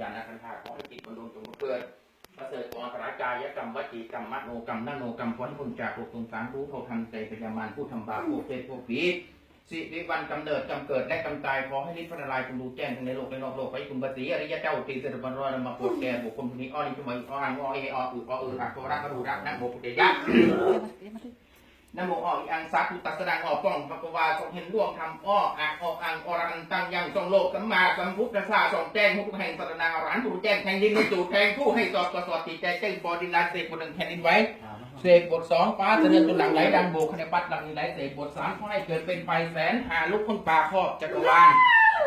ญาณคันธาขอให้จิตมันดวงจงเกิดประเสริฐกรตรายกายกรรมวจีกรรมมโนกรรมนโนกรรมพ้นคนจากโลกสงสารรู้เท่าทันใจพยามารผู้ทำบาปผู้เทศผู้ผีสิริวันกำเนิดกำเกิดและกำตายขอให้นิพพานลายคุณดูแจ้งทั้งในโลกและนอกโลกไปคุณปฏิอริยเจ้าตีเสด็จบรรลุมาโปรดแก่บุคคลผู้นี้อ้อนิชมัยอ้ออังอ้อเออออือออืออักโตรักกระดูรักนะโมพุทธยะ นโมออกอีอังสาธุตัสสดังออกป้องปะกวาทรงเห็นร่วงทำอ้ออักออกอังอรันตังยังทรงโลกสัมมาสัมพุทธศาทรงแจ้งทุกแห่งสตนาอรหันต์ผู้แจ้งแห่งดินจูดแทงผู้ให้สอดกระสอดติดใจเจ้งบอดินลาเสกบทหนึ่งแผ่นดินไว้เสกบทสองฟ้าเสด็จตุหลังไหลดังโบกคะแนปัดหลังนี้ไหลเสกบทสามขอให้เกิดเป็นไฟแสนหาลุกคนป่าครอบจักรวาล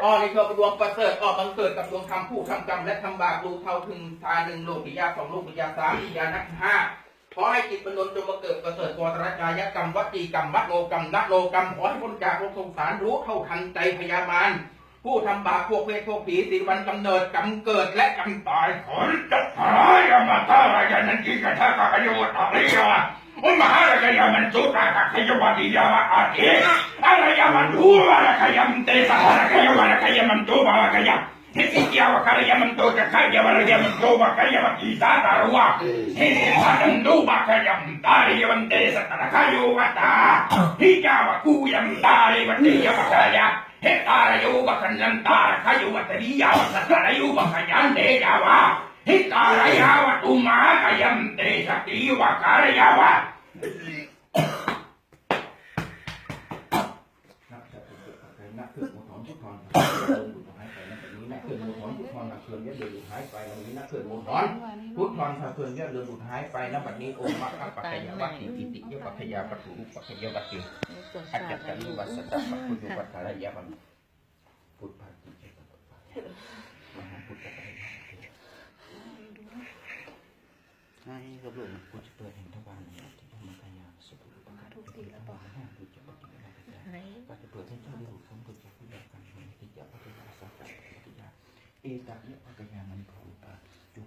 อ้อในโชคดวงประเสริฐอ้อบังเกิดกับดวงธรรมผู้ทำกรรมและทำบาปรูเท่าถึงทาหนึ่งโลกิยาสองโลกิยาสามกิยานักห้า ขอให้จิตบรรลุจงมาเกิดประเสริฐกวตรกายกรรมวัจีกรรมมัดโลกรรมนักโลกรรมขอให้พ้นจากโลกสงสารรู้เท่าทันใจพยามารผู้ทำบาปพวกเวทพวกผีสิวันกำเนิดกำเกิดและกำตายขอจัดหายมาตารายานันจิกะทากะโยตะริยาอุมหารกยามันสุตากะขยวติยาอาเทอารยามันดูวารกยามันเตสหารกยวารกยามันดูบาวกยา ಹೆತಿಯಾವಕರಯಮಂತೋ ಚಕಾರ್ಯವರಯಮಂತೋ ಬಕಯವ ಗೀತಾತರುವ ಹೇಮಂತೋ ಬಕಯಂ ತಾರಿಯವಂತೆ ಸತನಕಯೋ ವತ ಹೀಯಾವ ಕೂಯಂ ತಾರಿವಟಿಯ ಬಕಯ ಹೆತಾರಯೋ ಬಕಂಜಂ ತಾರಕಯುವತರಿಯಾವ ಸತನಯೋ ಬಕಯಾಂದೇ ಯಾವ ಹಿತಾರಯಾವ ತುಮಾಕಯಂ ತೇ ಶಕ್ತಿಯುವ ಕಾರ್ಯವ Thank you. อนทุกทอนนับเขื่อนยัดเดินหลุดหายไปนับนี้นับขึ้นหมดถอนทุกทอนถ้าเขื่อนยัดเดินหลุดหายไปนับบัดนี้โอมะอัปปะขยาวัตติอิติยปัคยาปัตถุอุปะขยาวัตติอัจจตริวัสสะปัจจุยุวัฏฐารยามันพุทธภาติเจตปัปปะมหาพุทธปริมาให้กับหลวงพุทธเปิดแห่งทวารในที่ธรรมกายาสุภุปะทุกทีละต่อห้าพุทธปฏิบัติปฏิเปิดให้เจ้าได้หลุดพ้นจากผู้ใดกันในติยาปฏิยาสัพพะปฏิยาเอตัยะปฏิยามันภูตาจุ